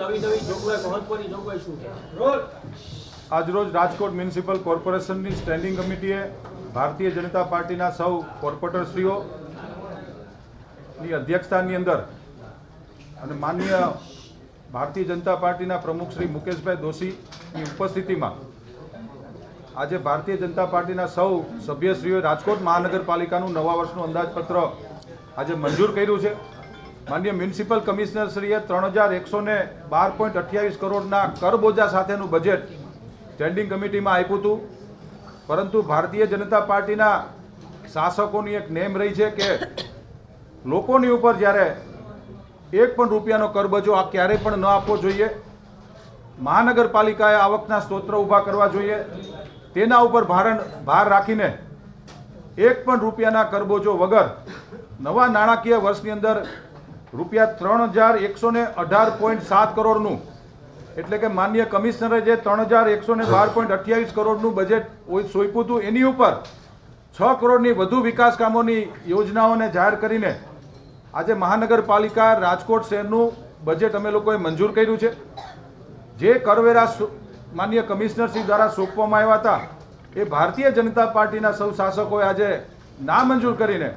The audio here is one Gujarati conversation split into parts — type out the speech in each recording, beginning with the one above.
નવી નવી જોગવાઈ મહત્વની જોગવાઈ શું છે? આજરોજ રાજકોટ મ્યુનિસિપલ કોર્પોરેશનની સ્ટેન્ડિંગ કમિટીએ ભારતીય જનતા પાર્ટીના સૌ કોર્પોરેટરશ્રીઓની અધ્યક્ષતાની અંદર અને માનનીય ભારતીય જનતા પાર્ટીના પ્રમુખ શ્રી મુકેશભાઈ દોશીની ઉપસ્થિતિમાં આજે ભારતીય જનતા પાર્ટીના સૌ સભ્યશ્રીઓએ રાજકોટ મહાનગરપાલિકાનું નવા વર્ષનું અંદાજપત્ર આજે મંજૂર કર્યું છે. માન્ય મ્યુનિસિપલ કમિશનરશ્રીએ ત્રણ હજાર એકસો ને બાર પોઈન્ટ અઠ્યાવીસ કરોડના કરબોજા સાથેનું બજેટ સ્ટેન્ડિંગ કમિટીમાં આપ્યું હતું. પરંતુ ભારતીય જનતા પાર્ટીના શાસકોની એક નેમ રહી છે કે લોકોની ઉપર જ્યારે એક પણ રૂપિયાનો કરબજો આ ક્યારેય પણ ન આપવો જોઈએ. મહાનગરપાલિકાએ આવકના સ્ત્રોત્ર ઊભા કરવા જોઈએ. તેના ઉપર ભારણ, ભાર રાખીને એક પણ રૂપિયાના કરબોજો વગર નવા નાણાકીય વર્ષની અંદર રૂપિયા ત્રણ હજાર એકસો ને અઢાર પોઈન્ટ સાત કરોડનું. એટલે કે માન્ય કમિશનરે જે ત્રણ હજાર એકસો ને બાર પોઈન્ટ અઠ્યાવીસ કરોડનું બજેટ સોંપ્યું હતું, એની ઉપર છ કરોડની વધુ વિકાસ કામોની યોજનાઓને જાહેર કરીને આજે મહાનગરપાલિકા રાજકોટ શહેરનું બજેટ અમે લોકોએ મંજૂર કર્યું છે. જે કરવેરા માન્ય કમિશનરશ્રી દ્વારા સોંપવામાં આવ્યા હતા, એ ભારતીય જનતા પાર્ટીના સૌ શાસકોએ આજે નામંજૂર કરીને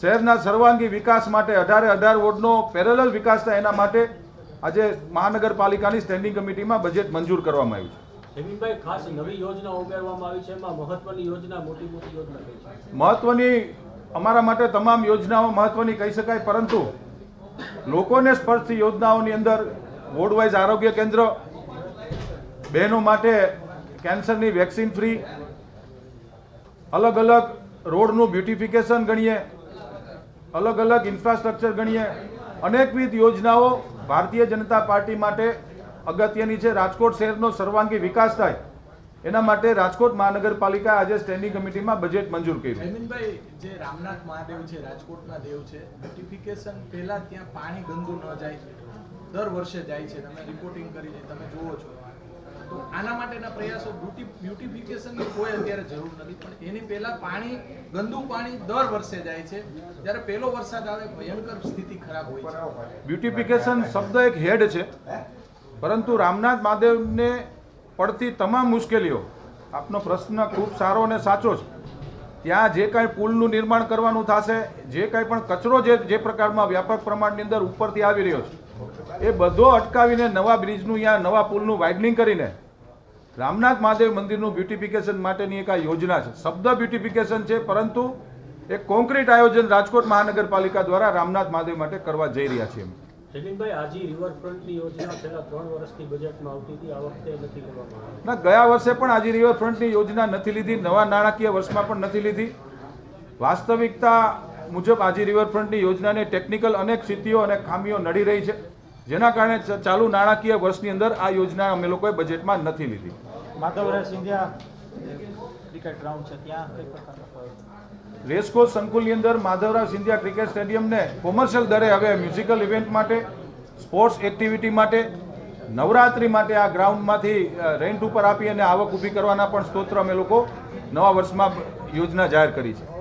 શહેરના સર્વાંગી વિકાસ માટે અઢારે અઢાર વોર્ડનો પેરેલલ વિકાસ થાય એના માટે આજે મહાનગરપાલિકાની સ્ટેન્ડિંગ કમિટીમાં બજેટ મંજૂર કરવામાં આવ્યું છે. ખાસ નવી યોજના ઉમેરવામાં આવી છે એમાં મહત્વની યોજના મોટી મોટી યોજના મહત્વની અમારા માટે તમામ યોજનાઓ મહત્વની કહી શકાય પરંતુ લોકોને સ્પર્શતી યોજનાઓની અંદર વોર્ડવાઇઝ આરોગ્ય કેન્દ્ર બહેનો માટે કેન્સરની વેક્સિન ફ્રી અલગ અલગ રોડનું બ્યુટિફિકેશન ગણીએ અલગ અલગ ઇન્ફ્રાસ્ટ્રક્ચર ગણીએ. અનેકવિધ યોજનાઓ ભારતીય જનતા પાર્ટી માટે અગત્યની છે. રાજકોટ શહેરનો સર્વાંગી વિકાસ થાય. એના માટે રાજકોટ મહાનગરપાલિકા આજે સ્ટેન્ડિંગ કમિટીમાં બજેટ મંજૂર કર્યું. જે રામનાથ મહાદેવ છે, રાજકોટના દેવ છે બ્યુટિફિકેશન પહેલા ત્યાં પાણી ગંદુ ન જાય, દર વર્ષે જાય છે. તમે રિપોર્ટિંગ કરીને તમે જુઓ છો. આના માટેના પ્રયાસો બ્યુટી બ્યુટિફિકેશનની કોઈ અત્યારે જરૂર નથી. પણ એની પહેલાં પાણી, ગંદુ પાણી દર વર્ષે જાય છે. જ્યારે પહેલો વરસાદ આવે, ભયંકર સ્થિતિ ખરાબ હોય છે. બ્યુટિફિકેશન શબ્દ એક હેડ છે. પરંતુ રામનાથ મહાદેવને પડતી તમામ મુશ્કેલીઓ, આપનો પ્રશ્ન ખૂબ સારો અને સાચો છે. ત્યાં જે કાંઈ પુલનું નિર્માણ કરવાનું થશે, જે કાંઈ પણ કચરો જે જે પ્રકારમાં વ્યાપક પ્રમાણની અંદર ઉપરથી આવી રહ્યો છે, એ બધો અટકાવીને નવા બ્રિજનું યા નવા પુલનું વાઇડનિંગ કરીને રામનાથ મહાદેવ મંદિરનું બ્યુટિફિકેશન માટેની એક આ યોજના છે. શબ્દ બ્યુટિફિકેશન છે પરંતુ એક કોન્ક્રીટ આયોજન રાજકોટ મહાનગરપાલિકા દ્વારા રામનાથ મહાદેવ માટે કરવા જઈ રહ્યા છીએ અમે જમીનભાઈ આજી રિવરફ્રન્ટની યોજના છેલ્લા ત્રણ વર્ષથી બજેટમાં આવતી હતી. આ વખતે નથી કરવામાં ના ગયા વર્ષે પણ આજે રિવરફ્રન્ટની યોજના નથી લીધી. નવા નાણાકીય વર્ષમાં પણ નથી લીધી. વાસ્તવિકતા મુજબ આજે રિવરફ્રન્ટની યોજનાને ટેકનિકલ અનેક સ્થિતિઓ અને ખામીઓ નડી રહી છે. જેના કારણે ચાલુ નાણાકીય વર્ષની અંદર આ યોજના અમે લોકોએ બજેટમાં નથી લીધી. માધવરાજ સિંધિયા ક્રિકેટ ગ્રાઉન્ડ છે ત્યાં રેસકોર્સ સંકુલની અંદર માધવરાવ સિંધિયા ક્રિકેટ સ્ટેડિયમને કોમર્શિયલ દરે હવે મ્યુઝિકલ ઇવેન્ટ માટે સ્પોર્ટ્સ એક્ટિવિટી માટે નવરાત્રી માટે આ ગ્રાઉન્ડમાંથી રેન્ટ ઉપર આપી અને આવક ઊભી કરવાના પણ સ્તોત્ર અમે લોકો નવા વર્ષમાં યોજના જાહેર કરી છે.